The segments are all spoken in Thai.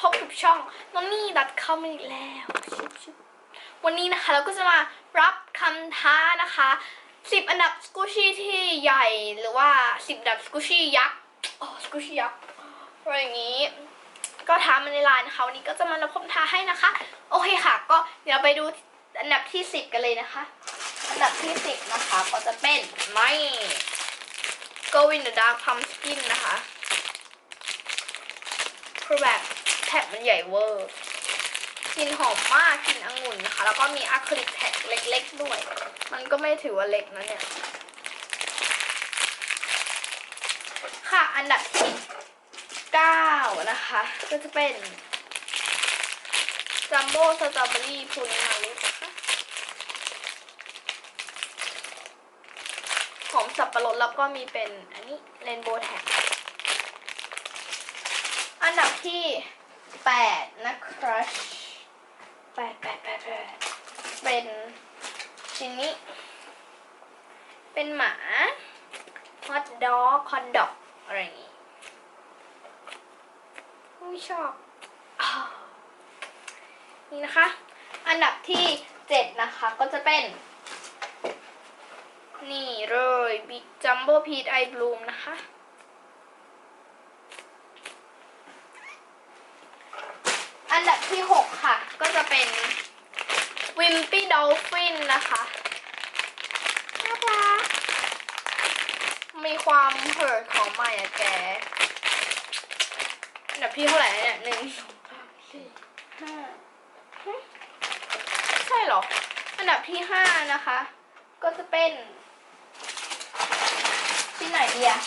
พบกับช่องนนนี่ดัดคำอีกแล้ว วันนี้นะคะเราก็จะมารับคำท้านะคะ10อันดับสกูชี่ที่ใหญ่หรือว่า10อันดับสกูชี่ยักษ์อ๋อสกูชี่ยักษ์อะไรอย่างนี้ ก็ท้ามาในไลน์นะคะวันนี้ก็จะมารับคำท้าให้นะคะ โอเคค่ะ ก็เดี๋ยวไปดูอันดับที่10กันเลยนะคะ อันดับที่10นะคะก็จะเป็นไม่ Go in the Dark Pumpkin นะคะคือแบบ ท็กมันใหญ่เวอร์กลิ่นหอมมากกลิ่นองุ่นนะคะแล้วก็มีอะคริลิกแท็กเล็ก ๆ ด้วย มันก็ไม่ถือว่าเล็กนะเนี่ย ค่ะอันดับที่9นะคะ ก็จะเป็นจัมโบ้สตรอเบอรี่พูนิมารุนะคะหอมสับปะรดแล้วก็มีเป็นอันนี้เรนโบว์แท็กอันดับที่ แปดนะครัชแปดแปดแปดแปดเป็นชิ้นนี้ เป็นหมาฮอตดอกคอนดอกอะไรอย่างงี้ไม่ชอบอนี่นะคะ อันดับที่เจ็ดนะคะก็จะเป็น นี่เลยบิ๊กจัมโบ้พีทไอบลูมนะคะ อันดับ ที่ 6 ค่ะ ก็จะเป็นวิมปี้ดอลฟินนะคะน่ารักมีความเหิดของใหม่อะแกอันดับที่เท่าไหร่เนี่ยหนึ่งสองสามสี่ห้าใช่เหรอ อันดับที่ห้านะคะ ก็จะเป็นชิ้นไหนดีอะ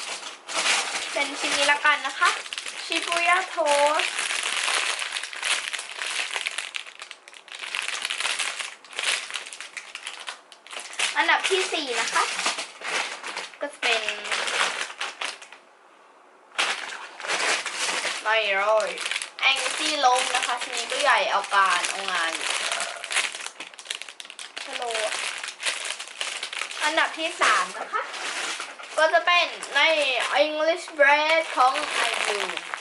เป็นชิ้นนี้ละกันนะคะชิบุย่าโทส อันดับที่สี่นะคะ ก็จะเป็นไม่เลยแองจี้ลมนะคะชิ้นนี้ก็ใหญ่เอาการเอางานฮัลโหลอันดับที่สามนะคะ ก็จะเป็นใน English Bread ของ I Do มี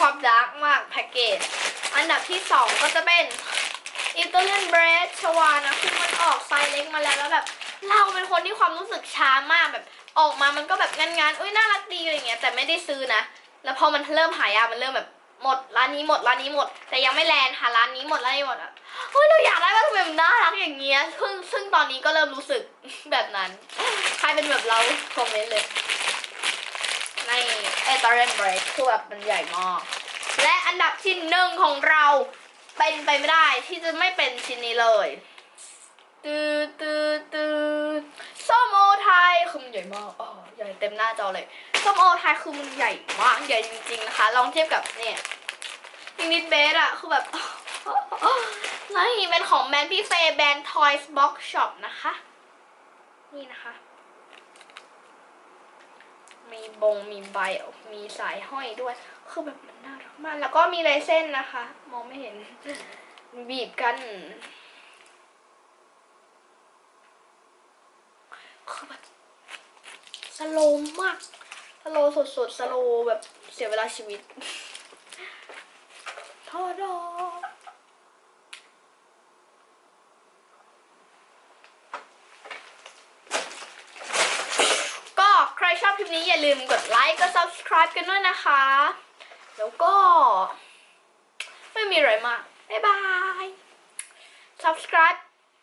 ความดาร์กมากแพ็กเกจ อันดับที่สองก็จะเป็น Italian Bread ชวานะคือมันออกไซส์เล็กมาแล้วแล้วแบบ เราเป็นคนที่ความรู้สึกช้ามากแบบออกมามันก็แบบงานๆอุ้ยน่ารักดีอะไรเงี้ยแต่ไม่ได้ซื้อนะ แล้วพอมันเริ่มหายามันเริ่มแบบหมดร้านนี้หมดร้านนี้หมด แต่ยังไม่แลนด์หาร้านนี้หมดร้านนี้หมดอะเฮ้ยเราอยากได้ว่าทำไมมันน่ารักอย่างเงี้ยซึ่งซึ่งตอนนี้ก็เริ่มรู้สึกแบบนั้น ใครเป็นแบบเราคอมเมนต์เลย ตอร์เรนเบรกคือแบบมันใหญ่มาก และอันดับที่หนึ่งของเราเป็นไปไม่ได้ที่จะไม่เป็นชิ้นนี้เลยตืดตืดตืดส้มโอไทยคือมันใหญ่มากอ๋อใหญ่เต็มหน้าจอเลยส้มโอไทยคือมันใหญ่มากใหญ่จริงๆนะคะ ลองเทียบกับเนี่ยพินิดเบสอะคือแบบนี่เป็นของแมนด์พี่เฟย์แบรนด์ Toys Box Shop นะคะ นี่นะคะ มีบงมีใบมีสายห้อยด้วย คือแบบมันน่ารักมาก แล้วก็มีลายเส้นนะคะ มองไม่เห็น บีบกัน คือแบบสโลมาก สโลว์สดสโลแบบเสียเวลาชีวิตทอดอก็ใคลิปนี้อย่าลืมกดไลค์กด subscribe กันด้วยนะคะ แล้วก็ ไม่มีอะไรมาก บ๊ายบาย subscribe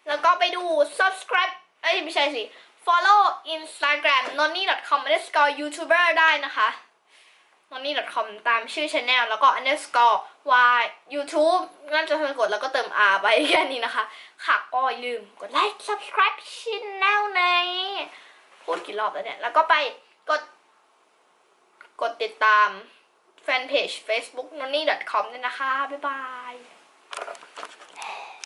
แล้วก็ไปดู subscribe เอ้ยไม่ใช่สิ follow instagram nonni.com underscore youtuber ได้นะคะ nonni.com ตามชื่อ channel แล้วก็ underscore y youtube น่าจะสะกดแล้วก็เติม r ไปแค่นี้นะคะ ค่ะก็อย่าลืมกดไลค์ subscribe channel ในพูดกี่รอบแล้วเนี่ย แล้วก็ไป กด กดติดตามแฟนเพจ facebook noni.com ด้วยนะคะ บ๊ายบาย